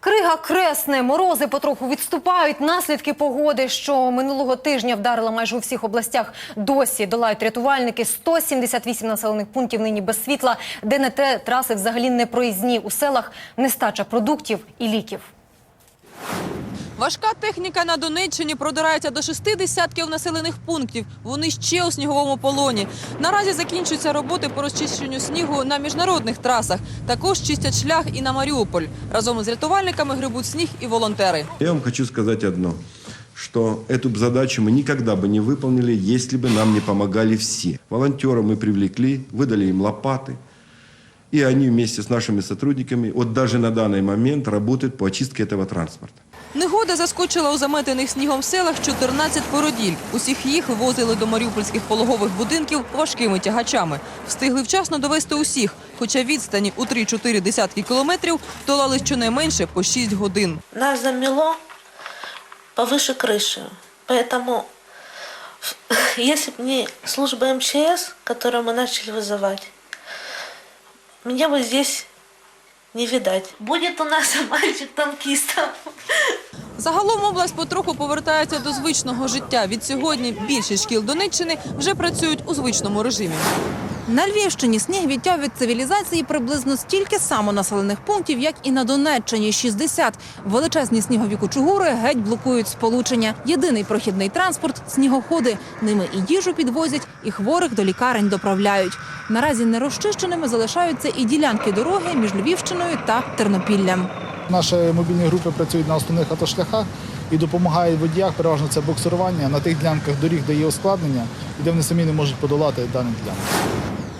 Крига кресне, морози потроху відступають. Наслідки погоди, що минулого тижня вдарила майже у всіх областях, досі долають рятувальники. 178 населених пунктів нині без світла, те траси взагалі не проїзні. У селах нестача продуктів і ліків. Важка техніка на Донеччині продирається до шести десятків населених пунктів. Вони ще у сніговому полоні. Наразі закінчуються роботи по розчищенню снігу на міжнародних трасах. Також чистять шлях і на Маріуполь. Разом з рятувальниками грибуть сніг і волонтери. Я вам хочу сказать одно, что эту б задачу мы никогда бы не выполнили, если бы нам не помогали все. Волонтеров мы привлекли, выдали им лопаты, и они вместе с нашими сотрудниками, вот даже на данный момент, работают по очистке этого транспорта. Негода заскочила у заметених снігом селах 14 породіль. Усіх їх вивозили до маріупольських пологових будинків важкими тягачами. Встигли вчасно довести усіх, хоча відстані у 3-4 десятки кілометрів долали щонайменше по 6 годин. Нас замело повыше крыши. Поэтому, если бы не служба МЧС, которую мы начали вызывать, меня бы здесь не видать. Буде у нас мальчик танкистом. Загалом область потроху повертається до звичного життя. Від сьогодні більшість шкіл Донеччини вже працюють у звичному режимі. На Львівщині сніг відтяв від цивілізації приблизно стільки само населених пунктів, як і на Донеччині – 60. Величезні снігові кучугури геть блокують сполучення. Єдиний прохідний транспорт – снігоходи. Ними і їжу підвозять, і хворих до лікарень доправляють. Наразі нерозчищеними залишаються і ділянки дороги між Львівщиною та Тернопіллям. Наші мобільні групи працюють на основних автошляхах і допомагають водіях, переважно це буксирування на тих ділянках доріг, де є ускладнення, і де вони самі не можуть подолати дані ділянки.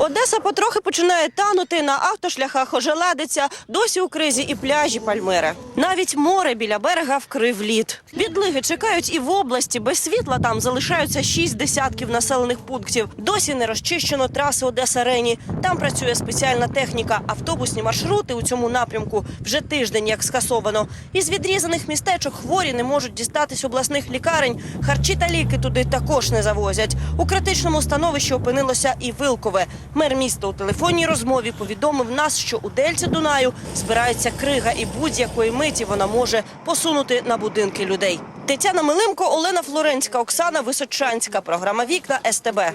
Одеса потрохи починає танути на автошляхах ожеледиться. Досі у кризі і пляжі Пальмири. Навіть море біля берега вкрив лід. Відлиги чекають і в області. Без світла там залишаються шість десятків населених пунктів. Досі не розчищено траси Одеса Рені. Там працює спеціальна техніка. Автобусні маршрути у цьому напрямку вже тиждень як скасовано. Із відрізаних містечок хворі не можуть дістатись обласних лікарень. Харчі та ліки туди також не завозять. У критичному становищі опинилося і Вилкове. Мер міста у телефонній розмові повідомив нас, що у дельці Дунаю збирається крига, і будь-якої миті вона може посунути на будинки людей. Тетяна Милимко, Олена Флоренська, Оксана Височанська. Програма Вікна СТБ.